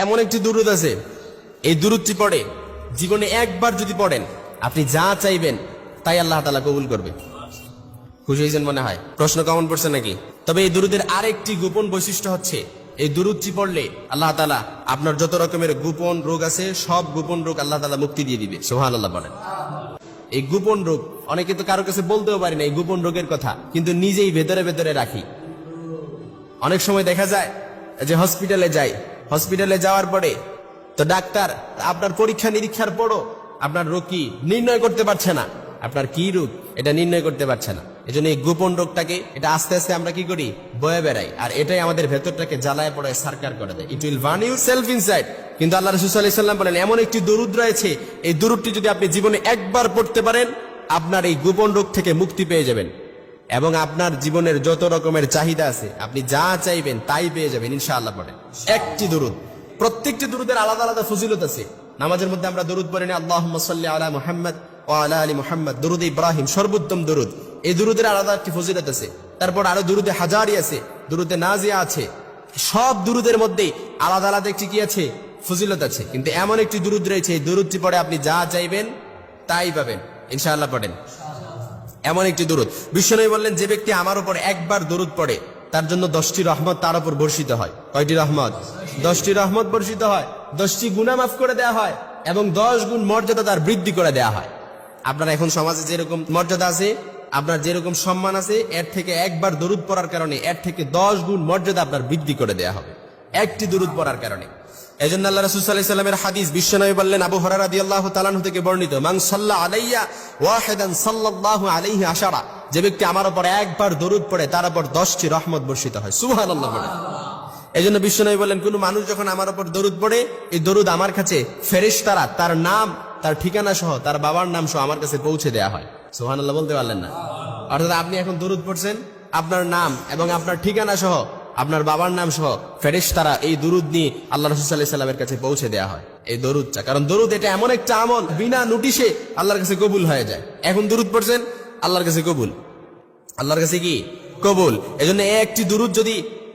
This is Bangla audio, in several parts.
এমন একটি দুরুদ আছে। এই দুরুদটি পড়ে, জীবনে একবার যদি পড়েন, আপনি যা চাইবেন, তাই আল্লাহ তালা কবুল করবে। খুশি হয়েছেন মনে হয়? প্রশ্ন কেমন পড়ছে নাকি? তবে এই দুরুদের আরেকটি গোপন বৈশিষ্ট্য হচ্ছে, এই দুরুদটি পড়লে আল্লাহ তালা আপনার যত রকমের গোপন রোগ আছে, সব গোপন রোগ আল্লাহ তালা মুক্তি দিয়ে দিবে। সোহান আল্লাহ বলেন। এই গোপন রোগ, অনেকে তো কারও কাছে বলতেও পারি না এই গোপন রোগের কথা, কিন্তু নিজেই ভেতরে ভেতরে রাখি। অনেক সময় দেখা যায় যে হসপিটালে যাই। হসপিটালে যাওয়ার পরে তো ডাক্তার, আপনার পরীক্ষা নিরীক্ষার পরও আপনার রোগ কি নির্ণয় করতে পারছে না। আপনার কি রোগ? এটা নির্ণয় করতে পারছে না। এই জন্য এই গোপন রোগটাকে এটা আস্তে আস্তে আমরা কি করি? বয়ে বেড়াই। আর এটাই আমাদের ভেতরটাকে জ্বালায় পড়ে সার্কার করে দেয়। ইট উইল ভান ইউ সেলফ ইনসাইড কিন্তু আল্লাহ রসুল সাল্লাম বলেন, এমন একটি দরুদ রয়েছে। এই দরুদটি যদি আপনি জীবনে একবার পড়তে পারেন, আপনার এই গোপন রোগ থেকে মুক্তি পেয়ে যাবেন। এবং আপনার জীবনের যত রকমের চাহিদা আছে, আপনি যা চাইবেন তাই পেয়ে যাবেন ইনশাআল্লাহ পড়েন একটি দরুদ। প্রত্যেকটি দরুদের আলাদা আলাদা ফজিলত আছে। নামাজের মধ্যে আমরা দরুদ পড়ে নি আল্লাহ সাল্লি আলা মুহাম্মদ ও আলা আলী মুহাম্মদ। দরুদ ইব্রাহিম, সর্বোত্তম দরুদ। এই দরুদের আলাদা একটি ফজিলত আছে। তারপর আরও দরুদে হাজারি আছে, দরুদে নাজিয়া আছে। সব দুরুদের মধ্যে আলাদা আলাদা একটি কি আছে? ফজিলত আছে। কিন্তু এমন একটি দুরুদ রয়েছে, এই দুরুদটি পড়ে আপনি যা চাইবেন তাই পাবেন। ইনশাআল্লাহ পড়েন। এমন একটি দরুদ। বিশ্বনবী বললেন, যে ব্যক্তি আমার উপর একবার দরুদ পড়ে, তার জন্য দশটি রহমত তার উপর বর্ষিত হয়। কয়টি রহমত? দশটি রহমত বর্ষিত হয়, দশটি গুণা মাফ করে দেওয়া হয় এবং দশ গুণ মর্যাদা তার বৃদ্ধি করে দেওয়া হয়। আপনার এখন সমাজে যেরকম মর্যাদা আছে, আপনার যেরকম সম্মান আছে, এর থেকে একবার দরুদ পড়ার কারণে এর থেকে দশ গুণ মর্যাদা আপনার বৃদ্ধি করে দেওয়া হবে। একটি দরুদ পড়ার কারণে। এই জন্য আল্লাহ রসুল সাল্লাহ সাল্লামের হাদিস বিশ্বনবী বললেন, আবু হরার রাদি আল্লাহ তালানহ থেকে বর্ণিত মাং সাল্লাহ আলাইয়া সাল্লাল্লাহু আলাইহি আশারা যে ব্যক্তি আমার উপর একবার দরুদ পড়ে, তার উপর দশটি রহমত বর্ষিত হয়। সুবহান আল্লাহ বলে এই জন্য বিশ্বনবী বললেন, কোন মানুষ যখন আমার উপর দরুদ পড়ে, এই দরুদ আমার কাছে ফেরেশতারা, তার নাম, তার ঠিকানা সহ, তার বাবার নাম সহ আমার কাছে পৌঁছে দেয়া হয়। সুবহান আল্লাহ বলতে পারলেন না। অর্থাৎ আপনি এখন দরুদ পড়ছেন, আপনার নাম এবং আপনার ঠিকানা সহ আপনার বাবার নাম সহ ফেরেশ তারা এই দরুদ নিয়ে আল্লাহ রসুল্লাহ সাল্লামের কাছে পৌঁছে দেওয়া হয়। এই দরুদটা কারণ দরুদ এটা এমন একটা আমল, বিনা নোটিশে আল্লাহর কাছে কবুল হয়ে যায়। এখন দরুদ পড়ছেন, আল্লাহর কাছে কবুল। আল্লাহর কাছে কি? কবুল। এজন্য একটি দুরুদ যদি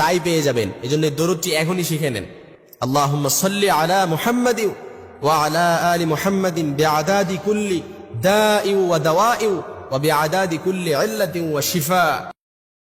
তাই পেয়ে যাবেন। এই জন্য দরুদটি এখনই শিখে নেন। আল্লাহ কুল্লি দাই ওয়া দাওয়াই ওয়া বিআদাদি কুল্লি ওয়া শিফা।